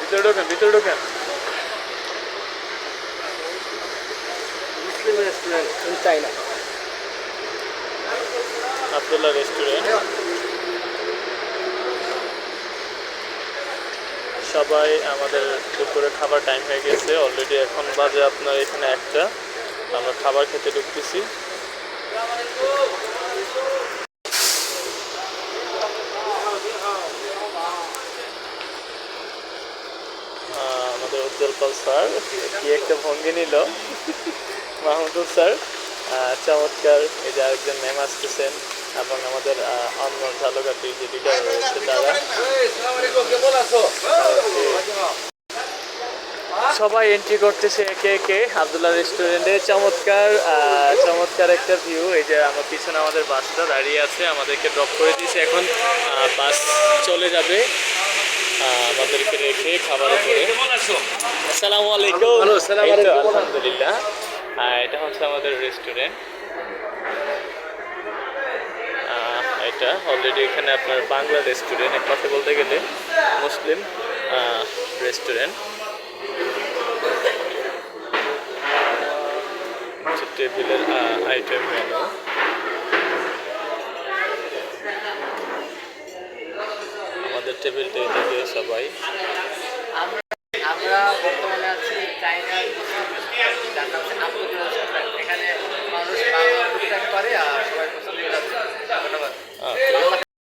ভিতরে ঢোকেন ভিতরে ঢোকেন। Muslim restaurant in China Abdullah restaurant সবাই আমাদের দুপুরে খাবার টাইম হয়ে গেছে। অলরেডি এখন বাজে আপনার এখানে একটা। আমরা খাবার খেতে ঢুকতেছি। আমাদের উজ্জ্বল পাল স্যার, কি একটা ভঙ্গি নিল। মাহমুদুল স্যার চমৎকার, এই যে আরেকজন ম্যাম আসতেছেন এবং আমাদের অন্য ঝালকাঠির যে লিডার রয়েছে তারা। সবাই এন্ট্রি করতেছে একে একে আবদুল্লাহ রেস্টুরেন্টে চমৎকার চমৎকার একটা ভিউ এই যে আমার পিছনে আমাদের বাসটা দাঁড়িয়ে আছে, আমাদেরকে ড্রপ করে দিয়েছে। এখন বাস চলে যাবে। আমাদেরকে রেখে খাবার আসসালামু আলাইকুম। হ্যালো, আসসালামু আলাইকুম। আলহামদুলিল্লাহ। আহ, এটা হচ্ছে আমাদের রেস্টুরেন্ট এটা অলরেডি এখানে আপনার বাংলা রেস্টুরেন্ট এক কথা বলতে গেলে মুসলিম রেস্টুরেন্ট টেবিলের আইটেম মেনু আমাদের টেবিলটা এদিকে সবাই। 감사합니다.